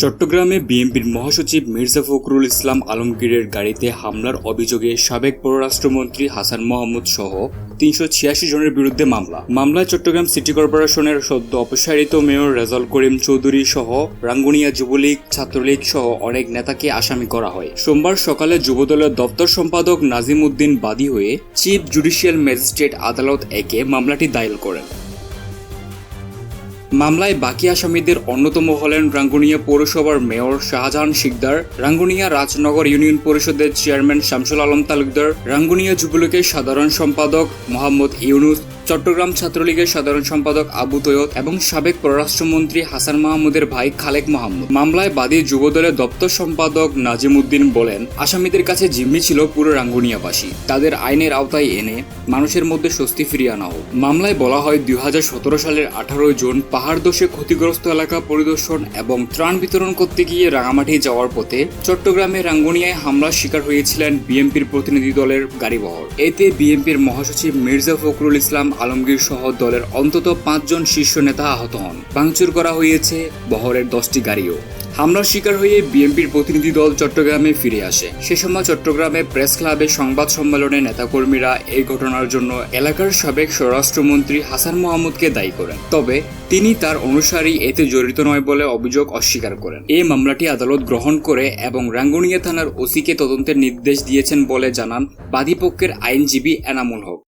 চট্টগ্রামে বিএনপির মহাসচিব মির্জা ফখরুল ইসলাম আলমগীরের গাড়িতে হামলার অভিযোগে সাবেক পররাষ্ট্রমন্ত্রী হাসান মোহাম্মদ সহ তিনশো ছিয়াশি জনের বিরুদ্ধে মামলা। মামলায় চট্টগ্রাম সিটি কর্পোরেশনের সদ্য অপসারিত মেয়র রেজাল করিম চৌধুরী সহ রাঙ্গুনিয়া যুবলীগ ছাত্রলীগ সহ অনেক নেতাকে আসামি করা হয়। সোমবার সকালে যুবদলের দপ্তর সম্পাদক নাজিম উদ্দিন বাদী হয়ে চিফ জুডিশিয়াল ম্যাজিস্ট্রেট আদালত একে মামলাটি দায়ের করেন। মামলায় বাকি আসামিদের অন্যতম হলেন রাঙ্গুনিয়া পৌরসভার মেয়র শাহজাহান শিকদার, রাঙ্গুনিয়া রাজনগর ইউনিয়ন পরিষদের চেয়ারম্যান শামসুল আলম তালুকদার, রাঙ্গুনিয়া যুবলীগের সাধারণ সম্পাদক মোহাম্মদ ইউনুস চট্টগ্রাম ছাত্রলীগের সাধারণ সম্পাদক আবু তৈয়দ এবং সাবেক পররাষ্ট্রমন্ত্রী হাসান মাহমুদের ভাই খালেক মাহমুদ। মামলায় বাদী যুবদলের দপ্তর সম্পাদক নাজিম উদ্দিন বলেন, আসামিদের কাছে জিম্মি ছিল পুরো রাঙ্গুনিয়াবাসী। তাদের আইনের আওতায় এনে মানুষের মধ্যে স্বস্তি ফিরিয়ে আনা হোক। মামলায় বলা হয়, দুই সালের আঠারোই জুন পাহাড় দোষে ক্ষতিগ্রস্ত এলাকা পরিদর্শন এবং ত্রাণ বিতরণ করতে গিয়ে রাঙামাটি যাওয়ার পথে চট্টগ্রামে রাঙ্গুনিয়ায় হামলার শিকার হয়েছিলেন বিএনপির প্রতিনিধি দলের গাড়িবহর। এতে বিএনপির মহাসচিব মির্জা ফখরুল ইসলাম আলমগীর সহ দলের অন্তত পাঁচজন শীর্ষ নেতা আহত হন। ভাঙচুর করা হয়েছে বহরের দশটি গাড়িও। হামলার শিকার হয়ে বিএনপির প্রতিনিধি দল চট্টগ্রামে ফিরে আসে। সে সময় চট্টগ্রামে প্রেস ক্লাবে সংবাদ সম্মেলনে নেতাকর্মীরা এই ঘটনার জন্য এলাকার সাবেক স্বরাষ্ট্রমন্ত্রী হাসান মোহাম্মদকে দায়ী করেন। তবে তিনি তার অনুসারী এতে জড়িত নয় বলে অভিযোগ অস্বীকার করেন। এই মামলাটি আদালত গ্রহণ করে এবং রাঙ্গুনিয়া থানার ওসিকে তদন্তের নির্দেশ দিয়েছেন বলে জানান বাদীপক্ষের আইনজীবী এনামুল হক।